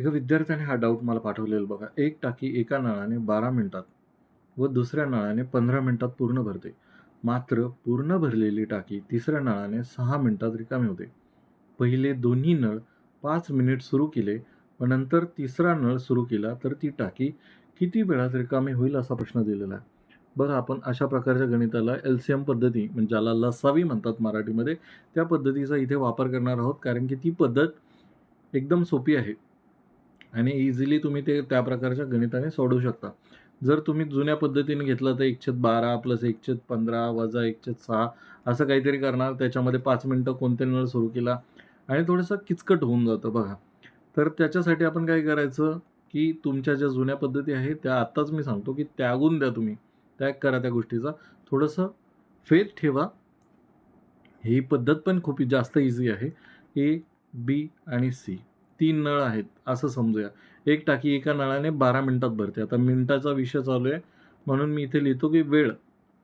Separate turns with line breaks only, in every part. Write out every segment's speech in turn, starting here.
एका विद्यार्थ्याने हा डाऊट मला पाठवलेला बघा. एक टाकी एका नळाने 12 मिनिटात व दुसऱ्या नळाने 15 मिनिटात पूर्ण भरते. मात्र पूर्ण भरलेली टाकी तिसऱ्या नळाने सहा मिनिटात रिकामी होते. पहिले दोन्ही नळ पाच मिनिट सुरू केले व नंतर तिसरा नळ सुरू केला तर ती टाकी किती वेळात रिकामी होईल असा प्रश्न दिलेला आहे. बघा आपण अशा प्रकारच्या गणिताला एल-सी-एम पद्धती म्हणजे ज्याला लसावी म्हणतात मराठीमध्ये त्या पद्धतीचा इथे वापर करणार आहोत कारण की ती पद्धत एकदम सोपी आहे आणि इझिली तुम्ही ते त्या प्रकारच्या गणिताने सोडवू शकता. जर तुम्ही जुन्या पद्धतीने घेतलं तर 1/12 प्लस 1/15 वजा 1/6 असं काहीतरी करणार. त्याच्यामध्ये पाच मिनटं कोणत्या वेळ सुरू केला आणि थोडंसं किचकट होऊन जातं बघा. तर त्याच्यासाठी आपण काय करायचं, की तुमच्या ज्या जुन्या पद्धती आहेत त्या आत्ताच मी सांगतो, की त्यागून द्या तुम्ही. त्याग करा त्या गोष्टीचा. थोडंसं फेथ ठेवा. ही पद्धत पण खूप जास्त इझी आहे. ए, बी आणि सी तीन नळ आहेत असं समजूया. एक टाकी एका नळाने बारा मिनटात भरते. आता मिनटाचा विषय चालू आहे म्हणून मी इथे लिहितो, की वेळ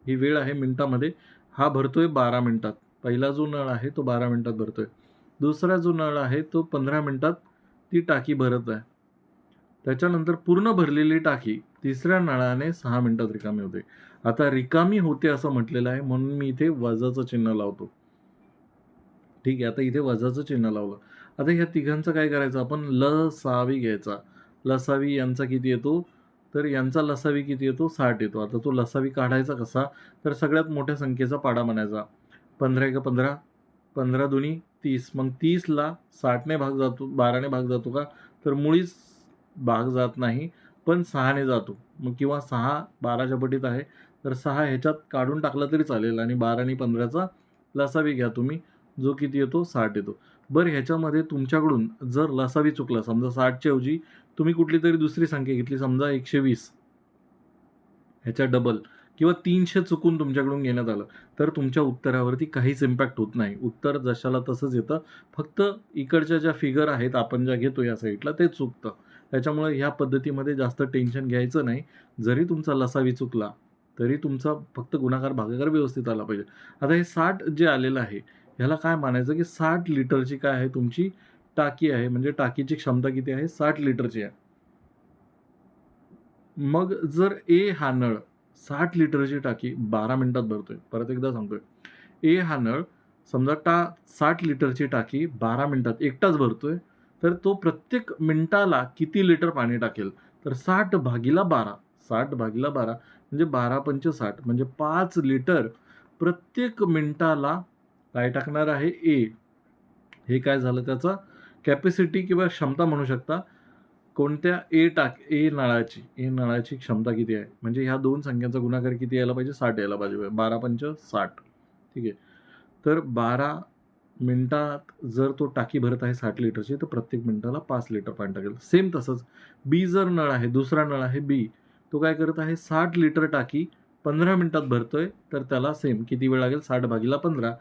ही वेळ आहे मिनटामध्ये हा भरतो आहे बारा मिनटात पहिला जो नळ आहे तो बारा मिनटात भरतो आहे दुसरा जो नळ आहे तो पंधरा मिनटात ती टाकी भरत आहे. त्याच्यानंतर पूर्ण भरलेली टाकी तिसऱ्या नळाने सहा मिनटात रिकामी होते. आता रिकामी होते असं म्हटलेलं आहे म्हणून मी इथे वजाचं चिन्ह लावतो. ठीक आहे. आता इथे वजाचं चिन्ह लावलं. आता ह्या तिघांचं काय करायचं आपण लसावी घ्यायचा. लसावी यांचा किती येतो? तर यांचा लसावी किती येतो? साठ येतो. आता तो लसावी काढायचा कसा? तर सगळ्यात मोठ्या संख्येचा पाढा म्हणायचा. 15 एका पंधरा पंधरा दोन्ही तीस मग 30ला 60ने भाग जातो 12ने भाग जातो का? तर मुळीच भाग जात नाही. पण सहाने जातो. मग किंवा 6 12च्या पटीत आहे. तर सहा ह्याच्यात काढून टाकला तरी चालेल आणि 12 आणि 15चा लसावी घ्या तुम्ही. जो किती येतो? साठ येतो. बरं ह्याच्यामध्ये तुमच्याकडून जर लसावी चुकला समजा 60च्या ऐवजी तुम्ही कुठली तरी दुसरी संख्या घेतली समजा 120 ह्याच्या डबल किंवा तीनशे चुकून तुमच्याकडून घेण्यात आलं. तर तुमच्या उत्तरावरती काहीच इम्पॅक्ट होत नाही. उत्तर जशाला तसंच येतं. फक्त इकडच्या ज्या फिगर आहेत आपण ज्या घेतो या साईडला ते चुकतं. त्याच्यामुळे ह्या पद्धतीमध्ये जास्त टेन्शन घ्यायचं नाही. जरी तुमचा लसावी चुकला तरी तुमचा फक्त गुणाकार भागाकार व्यवस्थित आला पाहिजे. आता हे साठ जे आलेलं आहे ह्याला काय मानायचं, की साठ लिटरची काय आहे तुमची टाकी आहे. म्हणजे टाकीची क्षमता किती आहे? साठ लिटरची आहे. मग जर ए हा नळ साठ लिटरची टाकी 12 मिनिटात भरतोय. परत एकदा सांगतोय. ए हा नळ समजा टा साठ लिटरची टाकी 12 मिनिटात एकटाच भरतोय. तर तो प्रत्येक मिनिटाला किती लिटर पाणी टाकेल? तर साठ भागीला बारा साठ भागीला 12 म्हणजे बारा पंच साठ म्हणजे पाच लिटर प्रत्येक मिनिटाला काय टाकणार आहे? ए. हे काय झालं त्याचा कॅपॅसिटी किंवा क्षमता म्हणू शकता. कोणत्या ए टाक ए नळाची ए नळाची क्षमता किती आहे? म्हणजे ह्या दोन संख्यांचा गुणाकार किती यायला पाहिजे? साठ यायला पाहिजे. 12 पंच साठ ठीक आहे. तर बारा मिनटात जर तो टाकी भरत आहे साठ लिटरची तर प्रत्येक मिनिटाला पाच लिटर पाणी टाकेल. सेम तसंच बी जर नळ आहे, दुसरा नळ आहे बी. तो काय करत आहे साठ लिटर टाकी पंधरा मिनटात भरतोय. तर त्याला सेम किती वेळ लागेल? साठ भागीला 15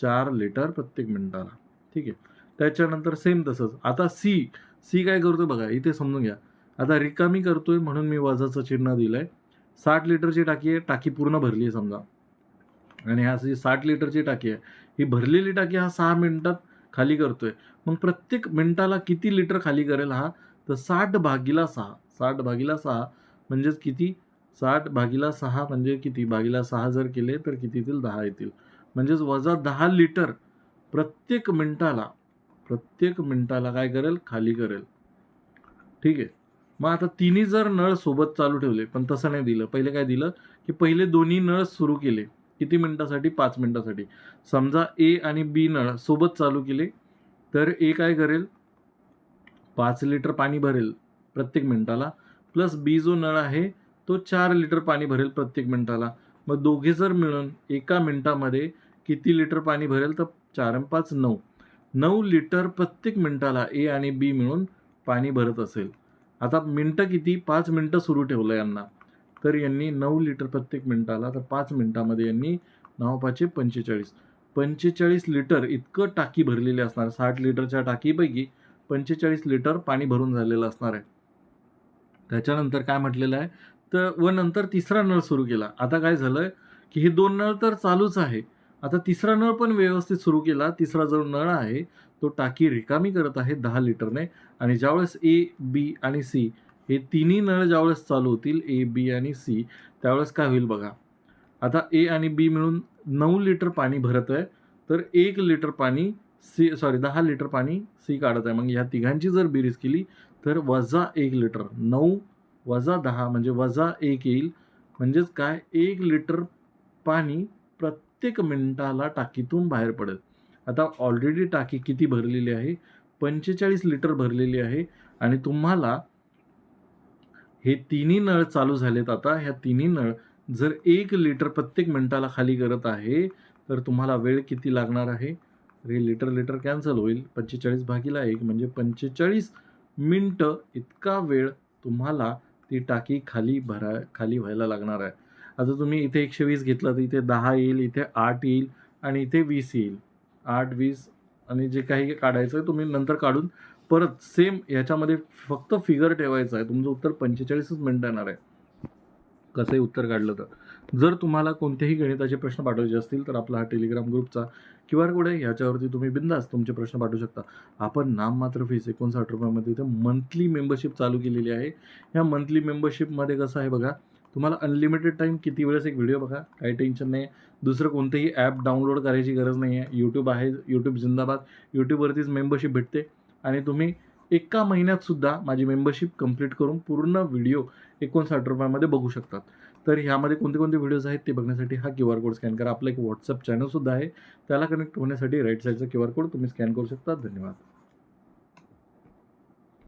चार लिटर प्रत्येक मिनिटाला. ठीक आहे. त्याच्यानंतर सेम तसंच. आता सी सी काय करतोय बघा इथे समजून घ्या. आता रिकामी करतोय म्हणून मी वजाचं चिन्ह दिलं आहे साठ लिटरची टाकी आहे. टाकी पूर्ण भरली आहे समजा. आणि ह्या जी साठ लिटरची टाकी आहे. ही भरलेली टाकी हा सहा मिनिटात खाली करतोय. मग प्रत्येक मिनिटाला किती लिटर खाली करेल हा? तर साठ भागीला 6. 60 भागीला सहा म्हणजेच किती? साठ भागीला सहा म्हणजे किती? भागीला सहा जर केले तर किती येतील? 10 येतील. म्हणजेच वजा दहा लिटर प्रत्येक मिनिटाला प्रत्येक मिनिटाला काय करेल? खाली करेल. ठीक आहे. मग आता तिन्ही जर नळ सोबत चालू ठेवले पण तसं नाही दिलं. पहिले काय दिलं, की पहिले दोन्ही नळ सुरू केले. किती मिनटासाठी पाच मिनिटासाठी. समजा ए आणि बी नळ सोबत चालू केले. तर ए काय करेल? पाच लिटर पाणी भरेल प्रत्येक मिनटाला प्लस बी जो नळ आहे तो चार लिटर पाणी भरेल प्रत्येक मिनटाला मग दोघे जर मिळून एका मिनिटामध्ये किती लिटर पाणी भरेल? तर चार पाच नऊ नऊ लिटर प्रत्येक मिनिटाला ए आणि बी मिळून पाणी भरत असेल. आता मिनटं किती? पाच मिनिटं सुरू ठेवलं यांना. तर यांनी नऊ लिटर प्रत्येक मिनिटाला तर पाच मिनिटामध्ये यांनी नऊ पाचशे पंचेचाळीस पंचेचाळीस लिटर इतकं टाकी भरलेली असणार. साठ लिटरच्या टाकीपैकी 45 लिटर पाणी भरून झालेलं असणार आहे. त्याच्यानंतर काय म्हटलेलं आहे? तर व नंतर तिसरा नळ सुरू केला. आता काय झालं की हे दोन नळ तर चालूच आहे. आता तिसरा नळ पण व्यवस्थित सुरू केला. तिसरा जो नळ आहे तो टाकी रिकामी करत आहे दहा लिटरने. आणि ज्यावेळेस ए बी आणि सी हे तिन्ही नळ ज्यावेळेस चालू होतील ए बी आणि सी त्यावेळेस काय होईल बघा. आता ए आणि बी मिळून नऊ लिटर पाणी भरत आहे. तर एक लिटर पाणी सी सॉरी दहा लिटर पाणी सी काढत आहे. मग ह्या तिघांची जर बेरीज केली तर वजा एक लिटर नऊ वजा दहा म्हणजे वजा एक येईल. म्हणजेच काय? एक लिटर पाणी प्रत्येक मिनिटाला टाकीतून बाहेर पडेल. आता ऑलरेडी टाकी किती भरलेली आहे? पंचेचाळीस लिटर भरलेली आहे. आणि तुम्हाला हे तिन्ही नळ चालू झालेत आता. ह्या तिन्ही नळ जर एक लिटर प्रत्येक मिनिटाला खाली करत आहे तर तुम्हाला वेळ किती लागणार आहे? तर हे लिटर लिटर कॅन्सल होईल. पंचेचाळीस भागीला एक म्हणजे पंचेचाळीस मिनटं इतका वेळ तुम्हाला ती टाकी खाली भरा खाली व्हायला लागणार आहे. आता तुम्ही इथे एकशे वीस घेतलं तर इथे दहा येईल इथे आठ येईल आणि इथे वीस येईल. आठ वीस आणि जे काही काढायचं आहे तुम्ही नंतर काढून परत सेम याच्यामध्ये फक्त फिगर ठेवायचं आहे. तुमचं उत्तर पंचेचाळीसच मिनटं येणार आहे. कसंही उत्तर काढलं तर. जर तुम्हाला कोणतेही गणिताचे प्रश्न पाठवायचे असतील तर आपला हा टेलिग्राम ग्रुपचा क्यू आर कोड आहे. ह्याच्यावरती तुम्ही बिंदास तुमचे प्रश्न पाठवू शकता. आपण नाममात्र फीस एकोणसाठ रुपयामध्ये इथं मंथली मेंबरशिप चालू केलेली आहे. ह्या मंथली मेंबरशिपमध्ये कसं आहे बघा तुम्हाला अनलिमिटेड टाईम किती वेळेस एक व्हिडिओ बघा. काही टेन्शन नाही दुसरं कोणतंही ॲप डाउनलोड करायची गरज नाही आहे यूट्यूब आहे यूट्यूब जिंदाबाद. यूट्यूबवरतीच मेंबरशिप भेटते. आणि तुम्ही एका महिन्यात सुद्धा माझी मेंबरशिप कंप्लीट करून पूर्ण व्हिडिओ एकोणसाठ रुपयामध्ये बघू शकतात. तर ह्यामध्ये कोणते कोणते व्हिडिओज आहेत ते बघण्यासाठी हा क्यू आर कोड स्कॅन करा. आपलं एक व्हॉट्सअप चॅनलसुद्धा आहे. त्याला कनेक्ट होण्यासाठी राईट साईडचा क्यू आर कोड तुम्ही स्कॅन करू शकता. धन्यवाद.